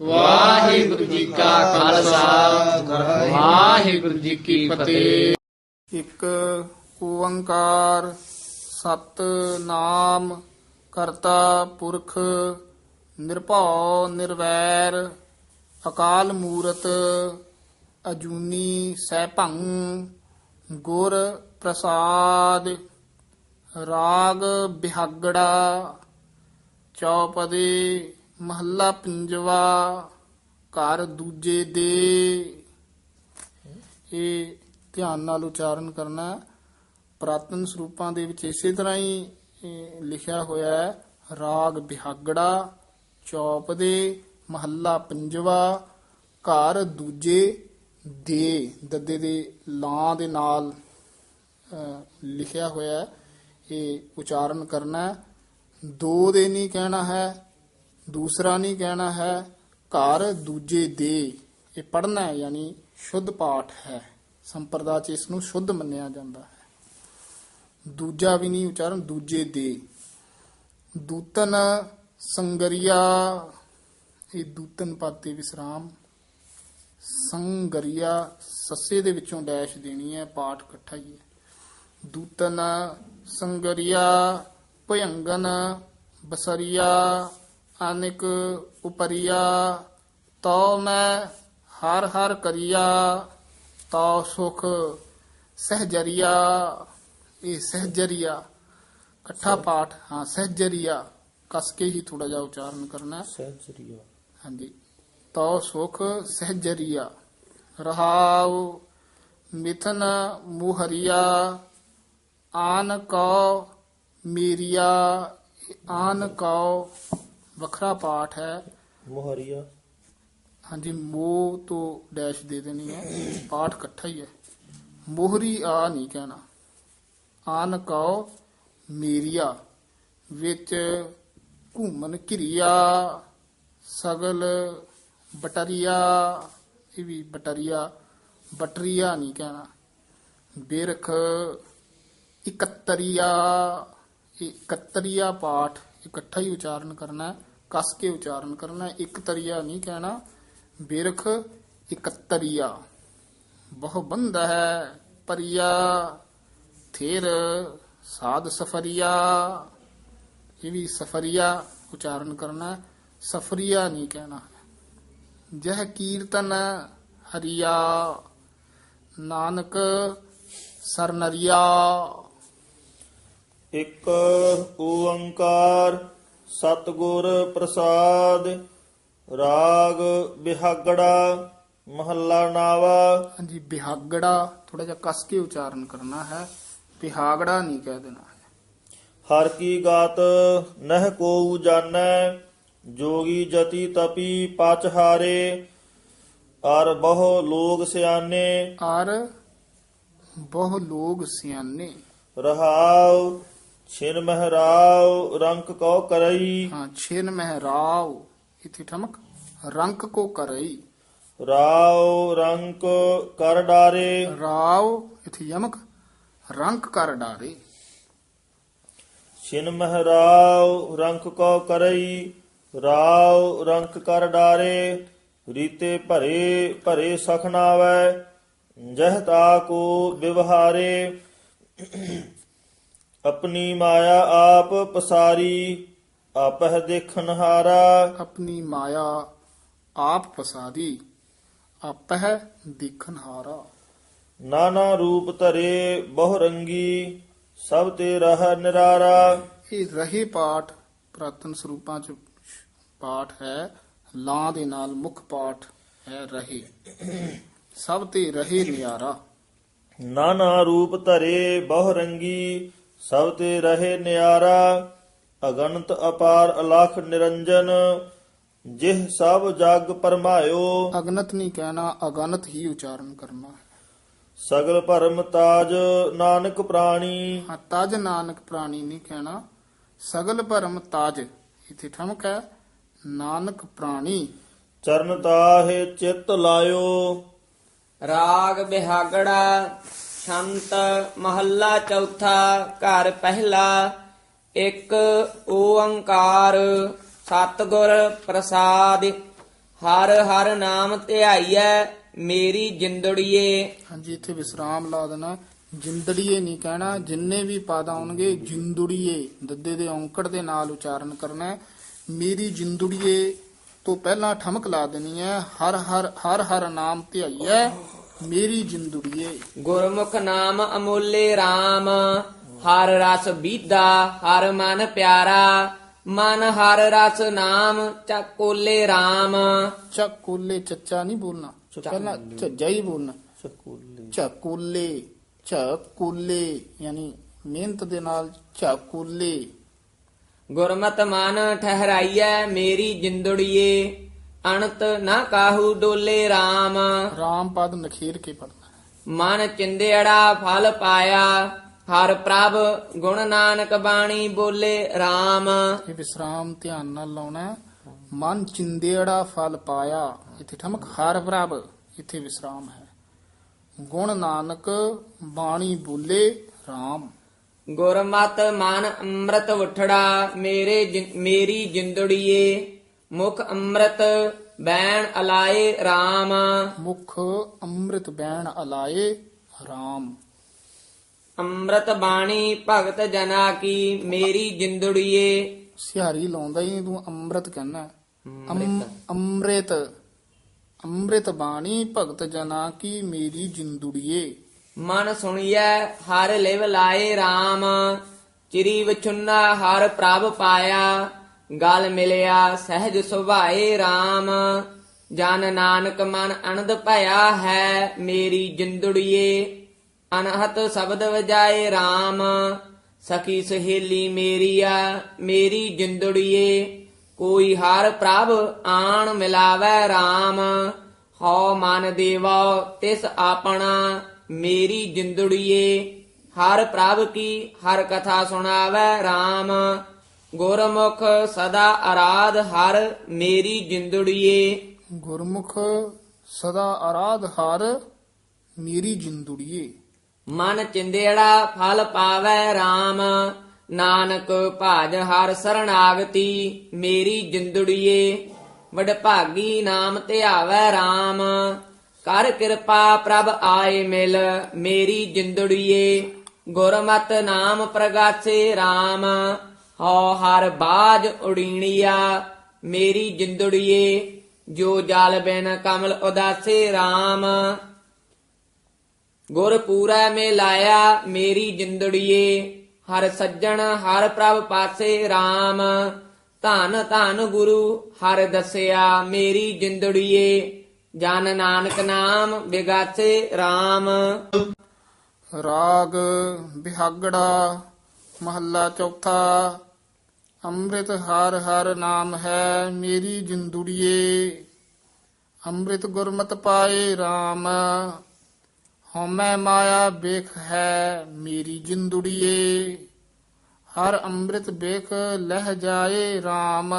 ਵਾਹਿਗੁਰੂ ਜੀ ਕਾ ਖਾਲਸਾ। ਵਾਹਿਗੁਰੂ ਜੀ ਕੀ ਫਤਿਹ। ਇੱਕ ਓੰਕਾਰ ਸਤ ਨਾਮ ਕਰਤਾ ਪੁਰਖ ਨਿਰਭਉ ਨਿਰਵੈਰ ਅਕਾਲ ਮੂਰਤ ਅਜੂਨੀ ਸੈਭੰ ਗੁਰ ਪ੍ਰਸਾਦ ਰਾਗ ਬਿਹਾਗੜਾ ਚੌਪਦੇ ਮਹੱਲਾ ਪੰਜਵਾ, ਘਰ ਦੂਜੇ ਦੇ ਇਹ ਧਿਆਨ ਨਾਲ ਉਚਾਰਨ ਕਰਨਾ ਹੈ। ਪ੍ਰਾਤਨ ਸਰੂਪਾਂ ਦੇ ਵਿੱਚ ਇਸੇ ਤਰ੍ਹਾਂ ਹੀ ਲਿਖਿਆ ਹੋਇਆ ਹੈ, ਰਾਗ ਬਿਹਾਗੜਾ, ਚੌਪ ਦੇ, ਮਹੱਲਾ ਪੰਜਵਾ, ਘਰ ਦੂਜੇ ਦੇ, ਦੱਦੇ ਦੇ ਲਾਂ ਦੇ ਨਾਲ ਲਿਖਿਆ ਹੋਇਆ ਹੈ। ਇਹ ਉਚਾਰਨ ਕਰਨਾ ਦੋ ਦੇ ਨਹੀਂ ਕਹਿਣਾ ਹੈ ਦੂਸਰਾ ਨਹੀਂ ਕਹਿਣਾ ਹੈ ਘਰ ਦੂਜੇ ਦੇ। ਇਹ ਪੜਨਾ ਹੈ, ਯਾਨੀ ਸ਼ੁੱਧ ਪਾਠ ਹੈ। ਸੰਪਰਦਾ ਚ ਇਸ ਨੂੰ ਸ਼ੁੱਧ ਮੰਨਿਆ ਜਾਂਦਾ ਹੈ। ਦੂਜਾ ਵੀ ਨਹੀਂ ਉਚਾਰਨ, ਦੂਜੇ ਦੇ। ਦੂਤਨ ਸੰਗਰੀਆ। ਇਹ ਦੂਤਨ ਪਾਤੇ ਵਿਸਰਾਮ। ਸੰਗਰੀਆ ਸੱਸੇ ਦੇ ਵਿੱਚੋਂ ਡੈਸ਼ ਦੇਣੀ ਹੈ, ਪਾਠ ਇਕੱਠਾ ਹੀ ਹੈ ਦੂਤਨ ਸੰਗਰੀਆ, ਭਯੰਗਨ ਬਸਰੀਆ। ਅਨਿਕ ਉਪਰੀਆ ਤੋ ਮੈਂ ਹਰ ਹਰ ਕਰੀਆ ਤੋ ਸੁਖ ਸਹਜਰੀਆ। ਇਹ ਸਹਜਰੀਆ ਇਕੱਠਾ ਪਾਠ ਹਾਂ ਸਹਜਰੀਆ। ਕਸ ਕੇ ਹੀ ਥੋੜਾ ਜਿਹਾ ਉਚਾਰਨ ਕਰਨਾ। ਸਹਿਜਰੀਆ। ਹਾਂਜੀ। ਤੋ ਸੁਖ ਸਹਜਰੀਆ। ਰਹਾਉ ਮਿਥਨ ਮੁਹਰੀਆ। ਆਨ ਕਉ ਮੀਰੀਆ। ਆਨ ਕਉ ਵੱਖਰਾ ਪਾਠ ਹੈ। ਮੁਹਰੀਆ। ਹਾਂਜੀ ਮੋਹ ਤੋਂ ਡੈਸ਼ ਦੇ ਦੇਣੀ ਹੈ। ਪਾਠ ਇਕੱਠਾ ਹੀ ਹੈ। ਮੋਹਰੀ ਆ ਨਹੀਂ ਕਹਿਣਾ। ਆਨ ਕਉ ਮੀਰੀਆ ਵਿੱਚ ਘੂਮਨ ਘਿਰਿਆ ਸਗਲ ਬਟਰੀਆ। ਇਹ ਵੀ ਬਟਰੀਆ ਬਟਰੀਆ ਨਹੀਂ ਕਹਿਣਾ। ਬਿਰਖ ਇਕੱਤਰੀਆ। ਇਕੱਤਰੀਆ ਪਾਠ ਇਕੱਠਾ ਹੀ ਉਚਾਰਨ ਕਰਨਾ ਹੈ। ਕਸ ਕੇ ਉਚਾਰਨ ਕਰਨਾ ਹੈ ਇੱਕ ਤਰੀਆ ਨਹੀਂ ਕਹਿਣਾ, ਬਿਰਖ ਇਕੱਤਰੀਆ। ਬਹੁ ਬੰਦ ਹੈ ਪਰਿਆ, ਥੇਰ ਸਾਧ ਸਫਰੀਆ। ਇਹ ਵੀ ਸਫਰੀਆ ਉਚਾਰਨ ਕਰਨਾ, ਸਫਰੀਆ ਨਹੀਂ ਕਹਿਣਾ। ਜਹ ਕੀਰਤਨ ਹਰੀਆ, ਨਾਨਕ ਸਰਨਰੀਆ। ਇੱਕ ਓੰਕਾਰ ਸਤਿਗੁਰ ਪ੍ਰਸਾਦ ਰਾਗ ਬਿਹਾਗੜਾ ਮਹੱਲਾ ਨਾਵਾ। ਹਾਂਜੀ ਬਿਹਾਗੜਾ ਥੋੜਾ ਜਿਹਾ ਕਸ ਕੇ ਉਚਾਰਨ ਕਰਨਾ ਹੈ। ਬਿਹਾਗੜਾ ਨਹੀਂ ਕਹਿ ਦੇਣਾ ਹੈ। ਹਰ ਕੀ ਗਾਤ ਨਹਿ ਕੋਉ ਜਾਣੈ ਜੋਗੀ ਜਤੀ ਤਪੀ ਪਚ ਹਾਰੇ ਅਰ ਬਹੁ ਲੋਗ ਸਿਆਨੇ। ਔਰ ਬਹੁ ਲੋਗ ਸਿਆਣੇ ਰਹਾਉ ਛਿਨ ਮਹਿਰਾਉ ਰੰਕ ਕਉ ਕਰਈ। ਹਾਂ ਛੇਨ ਮਹਿਰਾਵ ਇਥੇ ਠਮਕ ਰੰਕ ਕੋ ਕਰਈ। ਰਾਉ ਰੰਕ ਕਰ ਡਾਰੇ। ਰਾਵ ਇਥੇ ਯਮਕ ਰੰਕ ਕਰ ਡਾਰੇ। ਛਿਨ ਮਹਿਰਾਉ ਰੰਕ ਕਉ ਕਰਈ ਰਾਉ ਰੰਕ ਕਰ ਡਾਰੇ। ਰੀਤੇ ਭਰੇ ਭਰੇ ਸਖਨਾਵੈ ਜਹ ਤਾ ਕੋ ਵਿਵਹਾਰੇ। ਆਪਣੀ ਮਾਇਆ ਆਪ ਪਸਾਰੀ ਆਪਹਿ ਦੇਖਨ ਹਾਰਾ। ਆਪਣੀ ਮਾਇਆ ਆਪ ਫਸਾਦੀ ਆਪਹਿ ਦੇਖਨ ਹਾਰਾ। ਨਾਨਾ ਰੂਪ ਧਰੇ ਬਹੁ ਰੰਗੀ ਸਭ ਤੇ ਰਹ ਨਿਰਾਰਾ। ਇਹ ਰਹੇ ਪਾਠ ਪ੍ਰਾਤਨ ਸਰੂਪਾਂ ਚ ਪਾਠ ਹੈ ਲਾਂ ਦੇ ਨਾਲ ਮੁੱਖ ਪਾਠ ਹੈ ਰਹੇ। ਸਭ ਤੇ ਰਹੇ ਨਿਆਰਾ। ਨਾਨਾ ਰੂਪ ਧਰੇ ਬਹੁ ਰੰਗੀ ਸਭ ਤੇ ਰਹੇ ਨਿਆਰਾ ਅਗਨਤ ਅਪਾਰ ਅਲਖ ਨਿਰੰਜਨ ਜਿਹ ਸਭ ਜਗ ਪਰਮਾਇਓ। ਅਗਨਤ ਨਹੀਂ ਕਹਿਣਾ ਅਗਨਤ ਹੀ ਉਚਾਰਨ ਕਰਨਾ ਸਗਲ ਭਰਮ ਤਾਜ ਨਾਨਕ ਪ੍ਰਾਣੀ। ਹਾਂ ਤਜ ਨਾਨਕ ਪ੍ਰਾਣੀ ਨਹੀਂ ਕਹਿਣਾ ਸਗਲ ਭਰਮ ਤਾਜ। ਇਥੇ ਠਮਕ ਹੈ ਨਾਨਕ ਪ੍ਰਾਣੀ। ਚਰਨ ਤਾਹੇ ਚਿੱਤ ਲਾਇਓ। ਰਾਗ ਬਿਹਾਗੜਾ ਸ਼ੰਤ ਮਹੱਲਾ ਚੌਥਾ, ਘਰ ਪਹਿਲਾ, ਇੱਕ ਓੰਕਾਰ, ਸਤਿਗੁਰ ਪ੍ਰਸਾਦ। ਹਰ ਹਰ ਨਾਮ ਧਿਆਈਐ, ਮੇਰੀ ਜਿੰਦੜੀਏ। ਹਾਂਜੀ, ਇੱਥੇ ਵਿਸਰਾਮ ਲਾ ਦੇਣਾ। ਜਿੰਦੜੀਏ ਨਹੀਂ ਕਹਿਣਾ, ਜਿੰਨੇ ਵੀ ਪਦ ਆਉਣਗੇ, ਜਿੰਦੜੀਏ। ਦੱਦੇ ਦੇ ਔਂਕੜ ਦੇ ਨਾਲ ਉਚਾਰਨ ਕਰਨਾ ਹੈ। ਮੇਰੀ ਜਿੰਦੜੀਏ ਤੋਂ ਪਹਿਲਾਂ ਠਮਕ ਲਾ ਦੇਣੀ ਹੈ। ਹਰ ਹਰ ਹਰ ਹਰ ਨਾਮ ਧਿਆਈਐ। ਮੇਰੀ ਜਿੰਦੜੀਏ ਗੁਰਮੁਖ ਨਾਮ ਅਮੋਲੇ RAM ਹਰ ਰਸ ਬੀਦਾ ਹਰ ਮਨ ਪਿਆਰਾ ਮਨ ਹਰ ਰਸ ਨਾਮ ਚੱਕੋਲੇ RAM ਚੱਕੋਲੇ ਚੱਚਾ ਨਹੀਂ ਬੋਲਣਾ। ਪਹਿਲਾਂ ਝੱਜਾ ਹੀ ਬੋਲਣਾ। ਸਕੂਲੇ ਝਕੋਲੇ ਝਕੋਲੇ ਯਾਨੀ ਮਿਹਨਤ ਦੇ ਨਾਲ ਝਕੋਲੇ ਗੁਰਮਤ ਮਨ ਠਹਿਰਾਈਐ ਮੇਰੀ ਜਿੰਦੜੀਏ। ਅਣਤ ਨਾ ਕਾਹੂ ਡੋਲੇ RAM ਰਾਮ ਪਦ ਨਖੇਰ ਕੇ ਪੜਨਾ ਮਨ ਚਿੰਦੇੜਾ ਫਲ ਪਾਇਆ ਹਰ ਪ੍ਰਭ ਗੁਣ ਨਾਨਕ ਬਾਣੀ ਬੋਲੇ RAM ਇਹ ਵਿਸਰਾਮ ਧਿਆਨ ਨਾਲ ਲਾਉਣਾ ਹੈ। ਮਨ ਚਿੰਦੇੜਾ ਫਲ ਪਾਇਆ ਇੱਥੇ ਠਮਕ ਹਰ ਪ੍ਰਭ ਇੱਥੇ ਵਿਸਰਾਮ ਹੈ। ਗੁਣ ਨਾਨਕ ਬਾਣੀ ਬੋਲੇ RAM ਗੁਰਮਤ ਮਨ ਅੰਮ੍ਰਿਤ ਉਠੜਾ ਮੇਰੇ ਜਿ- ਮੇਰੀ ਜਿੰਦੜੀਏ। ਮੁਖ ਅੰਮ੍ਰਿਤ ਬੈਣ ਅਲਾਏ RAM ਮੁਖ ਅੰਮ੍ਰਿਤ ਬੈਣ ਅਲਾਏ RAM ਅੰਮ੍ਰਿਤ ਬਾਣੀ ਭਗਤ ਜਨਾ ਕੀ ਮੇਰੀ ਜਿੰਦੜੀਏ। ਸਿਹਾਰੀ ਲਾਉਂਦਾ ਹੀ ਤੂੰ ਅੰਮ੍ਰਿਤ ਕਹਿਣਾ। ਅੰਮ੍ਰਿਤ। ਅੰਮ੍ਰਿਤ। ਬਾਣੀ ਭਗਤ ਜਨਾ ਕੀ ਮੇਰੀ ਜਿੰਦੁੜੀਏ। ਮਨ ਸੁਣੀਐ ਹਰ ਲਿਵ ਲਾਏ RAM ਚਿਰੀ ਵਿਚੁੰਨਾ ਹਰ ਪ੍ਰਭ ਪਾਇਆ। ਗਲ ਮਿਲਿਆ ਸਹਿਜ ਸੁਭਾਏ RAM ਜਨ ਨਾਨਕ ਮਨ ਅਨੰਦ ਭਇਆ ਹੈ ਮੇਰੀ ਜਿੰਦੜੀਏ। ਅਨਹਤ ਸ਼ਬਦ ਵਜਾਏ RAM ਸਖੀ ਸਹੇਲੀ ਮੇਰੀਆ ਮੇਰੀ ਜਿੰਦੜੀਏ। ਕੋਈ ਹਰ ਪ੍ਰਭ ਆਣ ਮਿਲਾਵੈ RAM ਹਉ ਮਨ ਦੇਵਾ, ਤਿਸ ਆਪਣਾ ਮੇਰੀ ਜਿੰਦੜੀਏ। ਹਰ ਪ੍ਰਭ ਕੀ ਹਰ ਕਥਾ ਸੁਣਾਵੈ RAM ਗੁਰਮੁਖ ਸਦਾ ਆਰਾਧ ਹਰ ਮੇਰੀ ਜਿੰਦੜੀਏ। ਗੁਰਮੁਖ ਸਦਾ ਆਰਾਧ ਹਰ ਮੇਰੀ ਜਿੰਦੁੜੀਏ। ਮਨ ਚਿੰਦੇੜਾ ਫਲ ਪਾਵੈ RAM ਨਾਨਕ ਭਾਜ ਹਰ ਸਰਣਾਗਤੀ ਮੇਰੀ ਜਿੰਦੜੀਏ। ਵਡਭਾਗੀ ਨਾਮ ਧਿਆਵੈ RAM ਕਰ ਕਿਰਪਾ ਪ੍ਰਭ ਆਏ ਮਿਲ ਮੇਰੀ ਜਿੰਦੜੀਏ। ਗੁਰਮਤ ਨਾਮ ਪ੍ਰਗਾਸੇ RAM ਹਉ ਹਰ ਬਾਜ ਉਡੀਣੀਆ, ਮੇਰੀ ਜਿੰਦੜੀਏ, ਜੋ ਜਲ ਬਿਨ ਕਮਲ ਉਦਾਸੇ RAM ਗੁਰ ਪੂਰਾ ਮੇ ਲਾਇਆ ਮੇਰੀ ਜਿੰਦੜੀਏ, ਹਰ ਸੱਜਣ ਹਰ ਪ੍ਰਭ ਪਾਸੇ RAM ਧਨ ਧੰਨ ਗੁਰੂ ਹਰ ਦਸਿਆ ਮੇਰੀ ਜਿੰਦੜੀਏ, ਜਨ ਨਾਨਕ ਨਾਮ ਬਿਗਾਸੇ RAM ਰਾਗ ਬਿਹਾਗੜਾ, ਮਹੱਲਾ ਚੌਥਾ। ਅੰਮ੍ਰਿਤ ਹਰ ਹਰ ਨਾਮ ਹੈ ਮੇਰੀ ਜਿੰਦੁੜੀਏ। ਅੰਮ੍ਰਿਤ ਗੁਰਮਤਿ ਪਾਏ RAM ਹਉਮੈ ਮਾਇਆ ਵੇਖ ਹੈ ਮੇਰੀ ਜਿੰਦੁੜੀਏ। ਹਰ ਅੰਮ੍ਰਿਤ ਵੇਖ ਲਹਿ ਜਾਏ RAM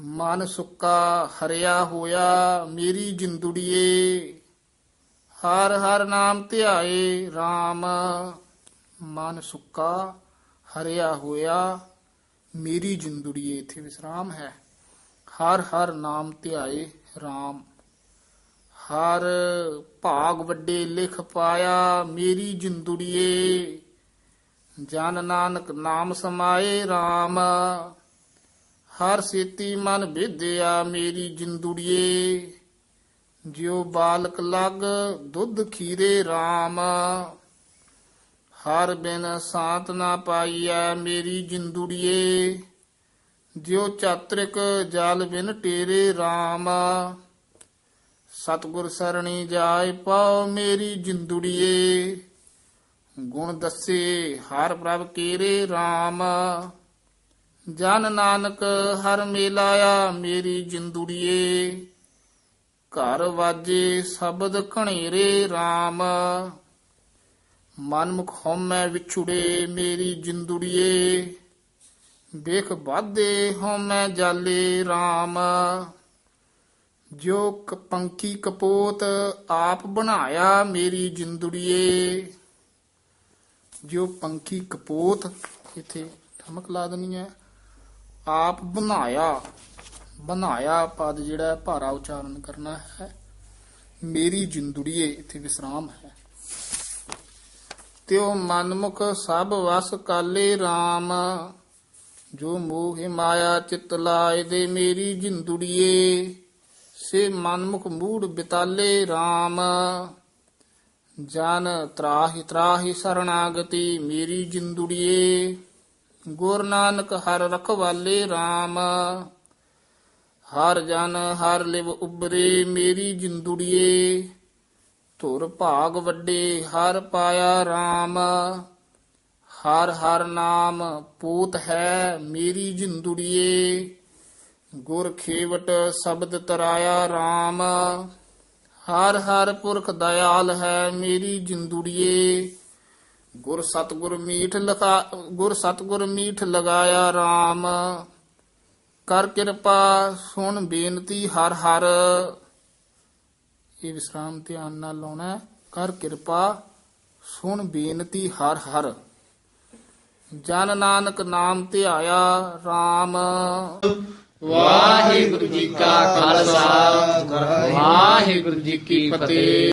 ਮਨ ਸੁੱਕਾ ਹਰਿਆ ਹੋਇਆ ਮੇਰੀ ਜਿੰਦੁੜੀਏ। ਹਰ ਹਰ ਨਾਮ ਧਿਆਏ RAM ਮਨ ਸੁੱਕਾ ਹਰਿਆ ਹੋਇਆ, ਮੇਰੀ ਜਿੰਦੁੜੀਏ, ਇਥੇ ਵਿਸਰਾਮ ਹੈ। ਹਰ ਹਰ ਨਾਮ ਧਿਆਏ RAM ਹਰ ਭਾਗ ਵੱਡੇ ਲਿਖ ਪਾਇਆ, ਮੇਰੀ ਜਿੰਦੁੜੀਏ। ਜਨ ਨਾਨਕ ਨਾਮ ਸਮਾਏ RAM ਹਰ ਸੇਤੀ ਮਨ ਵਿਦਿਆ ਮੇਰੀ ਜਿੰਦੁੜੀਏ। ਜਿਉ ਬਾਲਕ ਲਗ ਦੁੱਧ ਖੀਰੇ RAM ਹਰ ਬਿਨ ਸਾਤ ਨਾ ਪਾਈਐ ਮੇਰੀ ਜਿੰਦੂੜੀਏ, ਜਿਉ ਚਾਤ੍ਰਿਕ ਜਲ ਬਿਨ ਟੇਰੇ RAM ਸਤਿਗੁਰ ਸਰਣੀ ਜਾਏ ਪਾਉ ਮੇਰੀ ਜਿੰਦੂੜੀਏ, ਗੁਣ ਦੱਸੇ ਹਰ ਪ੍ਰਭ ਕੀਰੇ RAM ਜਨ ਨਾਨਕ ਹਰ ਮੇਲਾਇਆ ਮੇਰੀ ਜਿੰਦੂੜੀਏ, ਘਰ ਵਾਜੇ ਸ਼ਬਦ ਘਣੇਰੇ RAM ਮਨਮੁਖ ਹਉਮੈ ਵਿਛੁੜੇ, ਮੇਰੀ ਜਿੰਦੁੜੀਏ। ਵੇਖ ਬਾਧੇ ਹਉਮੈ ਜਾਲੇ RAM ਜੋ ਕ- ਕਪੋਤ ਆਪ ਬਣਾਇਆ ਮੇਰੀ ਜਿੰਦੁੜੀਏ। ਜੋ ਪੰਖੀ ਕਪੋਤ, ਇਥੇ ਠਮਕ ਲਾ ਦੇਣੀ ਹੈ, ਆਪ ਬਣਾਇਆ। ਬਣਾਇਆ ਪਦ ਜਿਹੜਾ ਭਾਰਾ ਉਚਾਰਨ ਕਰਨਾ ਹੈ। ਮੇਰੀ ਜਿੰਦੜੀਏ, ਇੱਥੇ ਵਿਸਰਾਮ ਹੈ। ਤਿਉ ਮਨਮੁਖ ਸਭ ਵਸ ਕਾਲੇ RAM ਜੋ ਮੋਹਿ ਮਾਇਆ ਚਿਤ ਲਾਏ ਦੇ ਮੇਰੀ ਜਿੰਦੜੀਏ, ਸੇ ਮਨਮੁਖ ਮੂੜ ਬਿਤਾਲੇ RAM ਜਨ ਤਰਾਹੀ ਤਰਾਹੀ ਸਰਣਾਗਤੀ ਮੇਰੀ ਜਿੰਦੜੀਏ, ਗੁਰ ਨਾਨਕ ਹਰ ਰਖਵਾਲੇ RAM ਹਰ ਜਨ ਹਰ ਲਿਵ ਉਬਰੇ ਮੇਰੀ ਜਿੰਦੜੀਏ ਧੁਰ ਭਾਗ ਵੱਡੇ, ਹਰ ਪਾਇਆ RAM ਹਰ ਹਰ ਨਾਮ ਪੂਤ ਹੈ ਮੇਰੀ ਜਿੰਦੜੀਏ। ਗੁਰ ਖੇਵਟ ਸ਼ਬਦ ਤਰਾਇਆ RAM ਹਰ ਹਰ ਪੁਰਖ ਦਇਆਲ ਹੈ ਮੇਰੀ ਜਿੰਦੜੀਏ। ਗੁਰ ਸਤਗੁਰ ਮੀਠ ਲਗਾ, ਗੁਰ ਸਤਗੁਰ ਮੀਠ ਲਗਾਇਆ RAM ਕਰ ਕਿਰਪਾ, ਸੁਣ ਬੇਨਤੀ ਹਰ ਹਰ। ਇਹ ਵਿਸਰਾਮ ਧਿਆਨ ਨਾਲ ਲਾਉਣਾ ਕਰ ਕਿਰਪਾ, ਸੁਣ ਬੇਨਤੀ ਹਰ ਹਰ। ਜਨ ਨਾਨਕ ਨਾਮ ਧਿਆਇਆ RAM ਵਾਹਿਗੁਰੂ ਜੀ ਕਾ ਖਾਲਸਾ। ਵਾਹਿਗੁਰੂ ਜੀ ਕੀ ਫਤਿਹ।